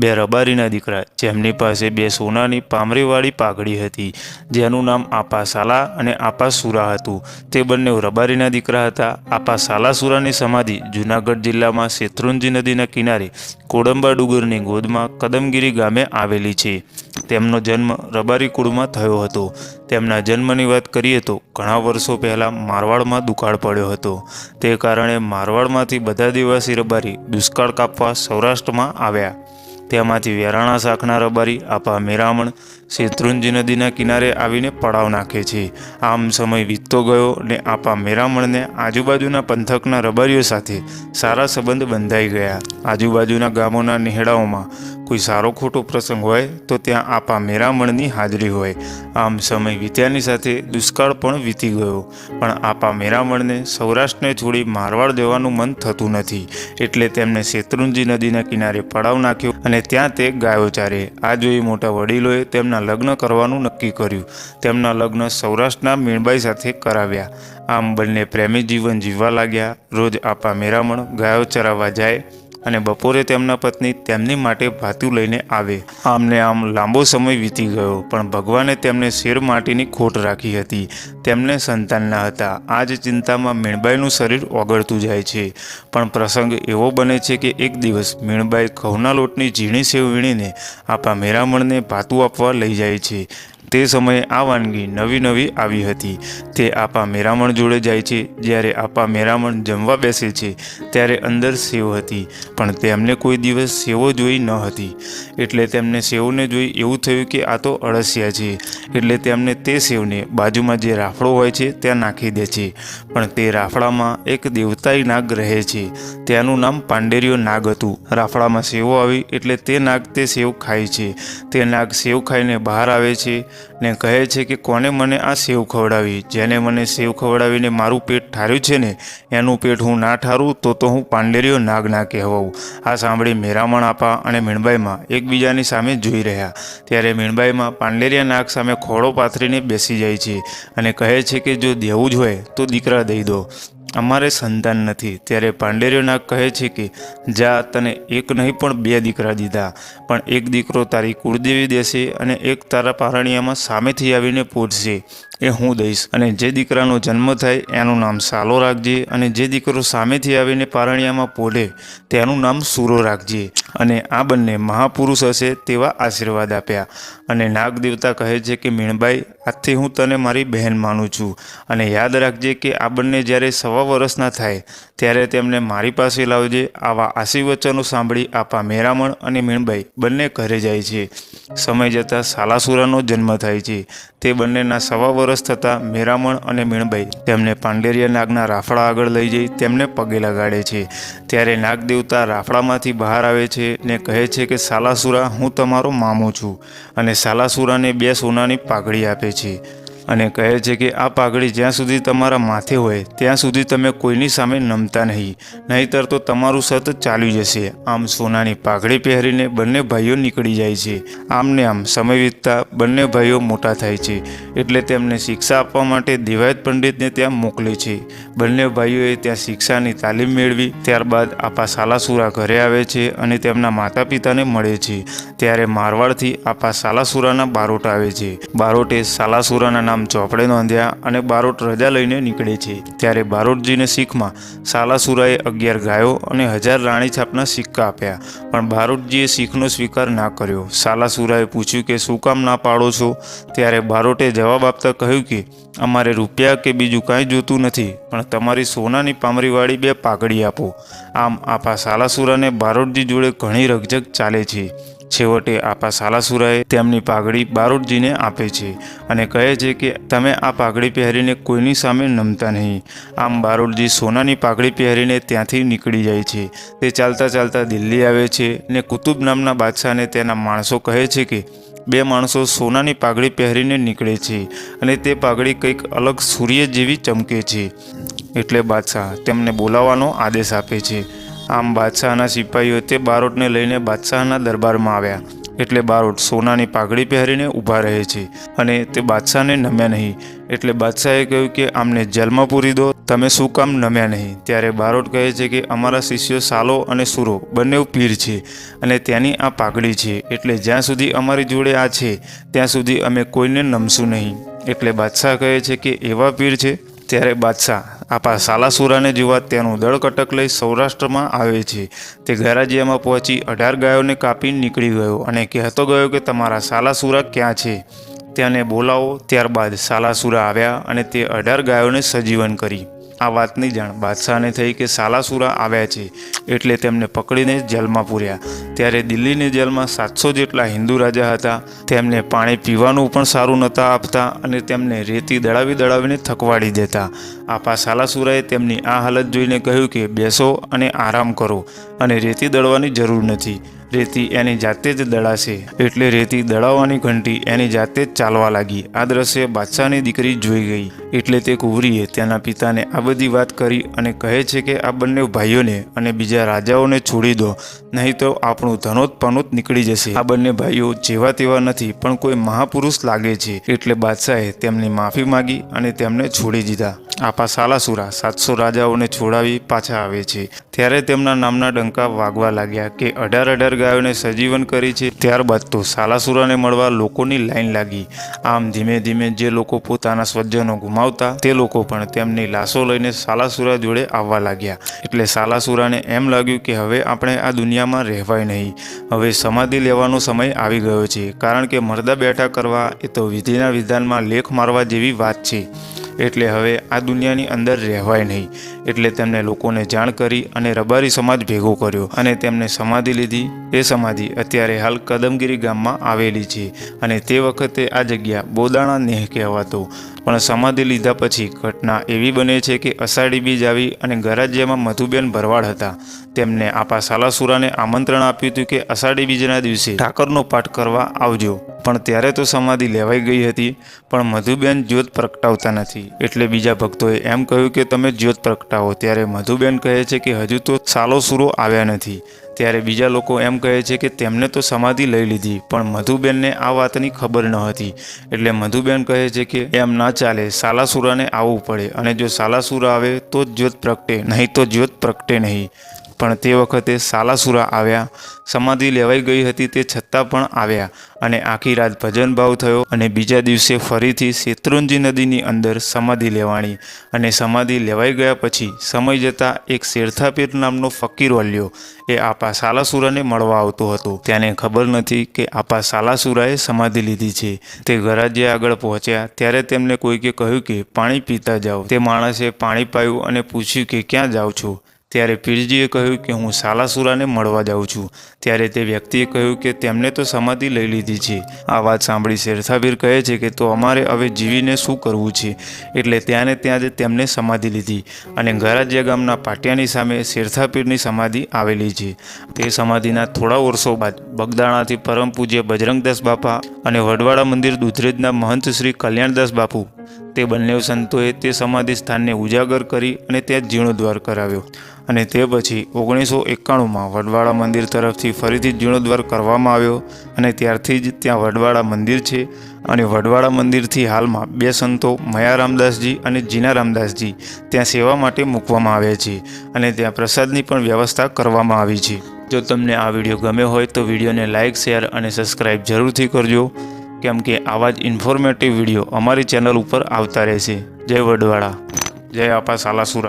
બે રબારીના દીકરા, જેમની પાસે બે સોનાની પામરીવાળી પાઘડી હતી, જેનું નામ આપા સાલા અને આપા સુરા હતું. તે બંને રબારીના દીકરા હતા. આપા સાલાસુરાની સમાધિ જૂનાગઢ જિલ્લામાં શેત્રુંજી નદીના કિનારે કોડંબા ડુંગરની ગોદમાં કદમગીરી ગામે આવેલી છે. તેમનો જન્મ રબારી કુળમાં થયો હતો. તેમના જન્મની વાત કરીએ તો ઘણા વર્ષો પહેલાં મારવાડમાં દુકાળ પડ્યો હતો. તે કારણે મારવાડમાંથી બધા દિવાસી રબારી દુષ્કાળ કાપવા સૌરાષ્ટ્રમાં આવ્યા. તેમાંથી વેરાણા શાખના રબારી આપા મેરામણ શેત્રુંજી નદીના કિનારે આવીને પડાવ નાખે છે. આમ સમય વીતતો ગયો ને આપા મેરામણને આજુબાજુના પંથકના રબારીઓ સાથે સારા સંબંધ બંધાઈ ગયા. આજુબાજુના ગામોના નેહડાઓમાં કોઈ સારો ખોટો પ્રસંગ હોય તો ત્યાં આપા મેરામણની હાજરી હોય. આમ સમય વીત્યાની સાથે દુષ્કાળ પણ વીતી ગયો. પણ આપા મેરામણને સૌરાષ્ટ્રને છોડી મારવાડ જવાનું મન થતું નથી. એટલે તેમને શેત્રુંજી નદીના કિનારે પડાવ નાખ્યો અને ત્યાં તે ગાયો ચારે. આ જોઈ મોટા વડીલોએ તેમના લગ્ન કરવાનું નક્કી કર્યું. તેમના લગ્ન સૌરાષ્ટ્રના મીણબાઈ સાથે કરાવ્યા. આમ બંને પ્રેમી જીવન જીવવા લાગ્યા. રોજ આપા મેરામણ, ગાયો ચરાવવા જાય અને બપોરે તેમના પત્ની તેમની માટે ભાતું લઈને આવે. આમને આમ લાંબો સમય વીતી ગયો, પણ ભગવાને તેમને શેર માટીની ખોટ રાખી હતી. તેમને સંતાન ન હતા. આ જ ચિંતામાં મીણબાઈનું શરીર ઓગળતું જાય છે. પણ પ્રસંગ એવો બને છે કે એક દિવસ મીણબાઈ ઘઉંના લોટની ઝીણી સેવ વીણીને આપા મેરામણને ભાતું આપવા લઈ જાય છે. તે સમયે આ વાનગી નવી નવી આવી હતી. તે આપા મેરામણ જોડે જાય છે. જ્યારે આપા મેરામણ જમવા બેસે છે, ત્યારે અંદર સેવ હતી. પણ તેમને કોઈ દિવસ સેવો જોઈ ન હતી. એટલે તેમને સેવને જોઈ એવું થયું કે આ તો અળસિયા છે. એટલે તેમને તે સેવને બાજુમાં જે રાફડો હોય છે, ત્યાં નાખી દે છે. પણ તે રાફડામાં એક દેવતાઈ નાગ રહે છે. તેનું નામ પાંડેરિયો નાગ હતું. રાફડામાં સેવો આવી એટલે તે નાગ તે સેવ ખાય છે. તે નાગ સેવ ખાઈને બહાર આવે છે. ને કહે છે કે કોને મને આ સેવ ખવડાવી? જેને મને સેવ ખવડાવીને મારું પેટ ઠાર્યું છે ને, એનું પેટ હું ના ઠારું, તો તો હું પાંડેરીયો નાગ ના કહેવાઉં. આ સાંભળી મેરામણ આપા અને મીણબાઈમાં એકબીજાની સામે જોઈ રહ્યા. ત્યારે મીણબાઈમાં પાંડેરિયા નાગ સામે ખોળો પાથરીને બેસી જાય છે અને કહે છે કે જો દેવું જ હોય, તો દીકરા દઈ દો. અમારે સંતાન નથી. ત્યારે પાંડેરીયો નાગ કહે છે કે, જા, તને એક નહીં પણ બે દીકરા દીધા. પણ એક દીકરો તારી કુળદેવી દેશે અને એક તારા પારણિયામાં સામેથી આવીને પૂછશે એ હું દઈશ. અને જે દીકરાનો જન્મ થાય એનું નામ સાલો રાખજે અને જે દીકરો સામેથી આવીને પારણિયામાં પોઢે તેનું નામ સૂરો રાખજે. અને આ બંને મહાપુરુષ હશે તેવા આશીર્વાદ આપ્યા. અને નાગ દેવતા કહે છે કે, મીણબાઈ, આજથી હું તને મારી બહેન માનું છું. અને યાદ રાખજે કે આ બંને જ્યારે સવા વર્ષના થાય, ત્યારે તેમને મારી પાસે લાવજે. આવા આશીર્વચનો સાંભળી આપા મેરામણ અને મીણબાઈ બંને ઘરે જાય છે. સમય જતાં સાલાસુરાનો જન્મ થાય છે. તે બંનેના સવા વર્ષ થતાં મેરામણ અને મીણબાઈ તેમને પાંડેરિયા નાગના રાફડા આગળ લઈ જઈ તેમને પગે લગાડે છે. ત્યારે નાગ દેવતા રાફડામાંથી બહાર આવે છે ને કહે છે કે, સાલાસુરા, હું તમારો મામો છું. અને સાલાસુરાને બે સોનાની પાઘડી આપે છે. અને કહે છે કે, આ પાઘડી જ્યાં સુધી તમારા માથે હોય, ત્યાં સુધી તમે કોઈની સામે નમતા નહીં. નહીંતર તો તમારું સત ચાલી જશે. આમ સોનાની પાઘડી પહેરીને બંને ભાઈઓ નીકળી જાય છે. આમ ને આમ સમય વીતતા બંને ભાઈઓ મોટા થાય છે. એટલે તેમને શિક્ષા આપવા માટે દિવાયત પંડિતને ત્યાં મોકલે છે. બંને ભાઈઓએ ત્યાં શિક્ષાની તાલીમ મેળવી. ત્યારબાદ આપા સાલાસુરા ઘરે આવે છે અને તેમના માતા પિતાને મળે છે. ત્યારે મારવાડથી આપા સાલાસુરાના બારોટ આવે છે. બારોટે સાલાસુરાના નામ ચોપડે નોંધ્યા અને બારોટ રજા લઈને નીકળે છે. ત્યારે બારોટજીને શીખમાં સાલાસુરાએ અગિયાર ગાયો અને હજાર રાણી છાપના સિક્કા આપ્યા. પણ બારોટજીએ શીખનો સ્વીકાર ના કર્યો. સાલાસુરાએ પૂછ્યું કે શું કામ ના પાડો છો? ત્યારે બારોટે જવાબ આપતા કહ્યું કે, અમારે રૂપિયા કે બીજું કાંઈ જોતું નથી, પણ તમારી સોનાની પામરીવાળી બે પાઘડી આપો. આમ આપા સાલાસુરાને બારોટજી જોડે ઘણી રકઝક ચાલે છે. છેવટે આપા સાલાસુરાએ તેમની પાઘડી બારોટજીને આપે છે અને કહે છે કે, તમે આ પાઘડી પહેરીને કોઈની સામે નમતા નહીં. આમ બારોટજી સોનાની પાઘડી પહેરીને ત્યાંથી નીકળી જાય છે. તે ચાલતા ચાલતા દિલ્હી આવે છે ને કુતુબ નામના બાદશાહને તેના માણસો કહે છે કે, બે માણસો સોનાની પાઘડી પહેરીને નીકળે છે અને તે પાઘડી કંઈક અલગ સૂર્ય જેવી ચમકે છે. એટલે બાદશાહ તેમને બોલાવવાનો આદેશ આપે છે. આમ બાદશાહના સિપાહીઓ તે બારોટને લઈને બાદશાહના દરબારમાં આવ્યા. એટલે બારોટ સોનાની પાઘડી પહેરીને ઊભા રહે છે અને તે બાદશાહને નમ્યા નહીં. એટલે બાદશાહે કહ્યું કે, આમને જેલમાં પૂરી દો. તમે શું કામ નમ્યા નહીં? ત્યારે બારોટ કહે છે કે, અમારા શિષ્યો સાલો અને સુરો બંને પીર છે અને ત્યાંની આ પાઘડી છે. એટલે જ્યાં સુધી અમારી જોડે આ છે, ત્યાં સુધી અમે કોઈને નમશું નહીં. એટલે બાદશાહ કહે છે કે, એવા પીર છે? ત્યારે બાદશાહ આપા સાલાસુરાને જોવા તેનું દળકટક લઈ સૌરાષ્ટ્રમાં આવે છે. તે ગેરાજિયામાં પહોંચી અઢાર ગાયોને કાપી નીકળી ગયો અને કહેતો ગયો કે તમારા સાલાસુરા ક્યાં છે? તેને બોલાવો, ત્યારબાદ સાલાસુરા આવ્યા અને તે અઢાર ગાયોને સજીવન કરી. આ વાતની જાણ. બાદશાહને થઈ કે સાલાસુરા આવ્યા છે એટલે તેમને પકડીને જેલમાં પૂર્યા. ત્યારે દિલ્હીની જેલમાં સાતસો જેટલા હિન્દુ રાજા હતા. તેમને પાણી પીવાનું પણ સારું નહોતા આપતા અને તેમને રેતી દળાવી દળાવીને થકવાડી દેતા. આપા સાલાસુરાએ તેમની આ હાલત જોઈને કહ્યું કે બેસો અને આરામ કરો અને રેતી દળવાની જરૂર નથી. રેતી એની જાતે જ દળાશે એટલે રેતી દળાવવાની ઘંટી એની જાતે જ ચાલવા લાગી. આ દ્રશ્ય બાદશાહની દીકરી જોઈ ગઈ. એટલે તે કુંવરીએ તેના પિતાને આ બધી વાત કરી અને કહે છે કે આ બંને ભાઈઓને અને બીજા રાજાઓને છોડી દો, નહીં તો આપણું ધનોત પનોત નીકળી જશે. આ બંને ભાઈઓ જેવા તેવા નથી, પણ કોઈ મહાપુરુષ લાગે છે. એટલે બાદશાહે તેમની માફી માગી અને તેમને છોડી દીધા. આપા સાલાસુરા સાતસો રાજાઓને છોડાવી પાછા આવે છે. ત્યારે તેમના નામના ડંકા વાગવા લાગ્યા કે અઢાર અઢાર ગાયોને સજીવન કરી છે. ત્યારબાદ તો સાલાસુરાને મળવા લોકોની લાઈન લાગી. આમ ધીમે ધીમે જે લોકો પોતાના સ્વજનો ગુમાવતા, તે લોકો પણ તેમની લાશો લઈને સાલાસુરા જોડે આવવા લાગ્યા. એટલે સાલાસુરાને એમ લાગ્યું કે હવે આપણે આ દુનિયામાં રહેવાય નહીં. હવે સમાધિ લેવાનો સમય આવી ગયો છે. કારણ કે મરદા બેઠા કરવા એ તો વિધિના વિધાનમાં લેખ મારવા જેવી વાત છે. એટલે હવે આ દુનિયાની અંદર રહેવાય નહીં. એટલે તેમને લોકોને જાણ કરી અને રબારી સમાજ ભેગો કર્યો અને તેમને સમાધિ લીધી. એ સમાધિ અત્યારે હાલ કદમગીરી ગામમાં આવેલી છે અને તે વખતે આ જગ્યા બોદાણા નેહ કહેવાતો. પણ સમાધિ લીધા પછી ઘટના એવી બને છે કે અષાઢી બીજ આવી અને ગરાજ્યમાં મધુબેન ભરવાડ હતા. તેમને આપા સાલાસુરાને આમંત્રણ આપ્યું હતું કે અષાઢી બીજના દિવસે ઠાકરનો પાઠ કરવા આવજો. પણ ત્યારે તો સમાધિ લેવાઈ ગઈ હતી, પણ મધુબેન જ્યોત પ્રગટાવતા નથી. એટલે બીજા ભક્તોએ એમ કહ્યું કે તમે જ્યોત પ્રગટાવો ત્યારે મધુબેન કહે છે કે હજુ તો સાલો સુરો આવ્યા નથી. ત્યારે બીજા લોકો એમ કહે છે કે તેમને તો સમાધિ લઈ લીધી, પણ મધુબેનને આ વાતની ખબર ન હતી. એટલે મધુબેન કહે છે કે એમ ના ચાલે, સાલાસુરાને આવવું પડે અને જો સાલાસુરા આવે તો જ જ્યોત પ્રગટે, નહીં તો જ્યોત પ્રગટે નહીં. પણ તે વખતે સાલાસુરા આવ્યા. સમાધિ લેવાઈ ગઈ હતી તે છતાં પણ આવ્યા અને આખી રાત ભજન ભાવ થયો અને બીજા દિવસે ફરીથી શેત્રુંજી નદીની અંદર સમાધિ લેવાણી અને સમાધિ લેવાઈ ગયા પછી સમય જતાં એક શેરથાપીર નામનો ફકીર વલ્યો. એ આપા સાલાસુરાને મળવા આવતો હતો. ત્યાંને ખબર નથી કે આપા સાલાસુરાએ સમાધિ લીધી છે. તે ઘરાજ્ય આગળ પહોંચ્યા. ત્યારે તેમને કોઈકે કહ્યું કે, પાણી પીતા જાઓ. તે માણસે પાણી પાયું અને પૂછ્યું કે, ક્યાં જાઓ છો? ત્યારે પીરજીએ કહ્યું કે હું સાલાસુરાને મળવા જાઉં છું. ત્યારે તે વ્યક્તિએ કહ્યું કે તેમને તો સમાધિ લઈ લીધી છે. આ વાત સાંભળી શેરથાબીર કહે છે કે તો અમારે હવે જીવીને શું કરવું છે? એટલે ત્યાંને ત્યાં જ તેમને સમાધિ લીધી અને ગરાજ્ય ગામના પાટિયાની સામે શેરથાપીરની સમાધિ આવેલી છે. તે સમાધિના થોડા વર્ષો બાદ બગદાણાથી પરમ પૂજ્ય બજરંગદાસ બાપા અને વડવાડા મંદિર દુધરેજના મહંત શ્રી કલ્યાણદાસ બાપુ તે બંને સંતોએ તે સમાધિ સ્થાનને ઉજાગર કરી અને ત્યાં જીર્ણોદ્વાર કરાવ્યો. અને તે પછી ઓગણીસો એકાણુંમાં વડવાડા મંદિર તરફથી ફરીથી જીર્ણોદ્વાર કરવામાં આવ્યો અને ત્યારથી જ ત્યાં વડવાડા મંદિર છે અને વડવાડા મંદિરથી હાલમાં બે સંતો મયા રામદાસજી અને જીના રામદાસજી ત્યાં સેવા માટે મૂકવામાં આવ્યા છે અને ત્યાં પ્રસાદની પણ વ્યવસ્થા કરવામાં આવી છે. જો તમને આ વીડિયો ગમ્યો હોય તો વિડીયોને લાઇક, શેર અને સબસ્ક્રાઈબ જરૂરથી કરજો. કેમ કે આવા જ ઇન્ફોર્મેટિવ વીડિયો અમારી ચેનલ ઉપર આવતા રહેશે. જય વડવાળા. જય આપા સાલાસુરા.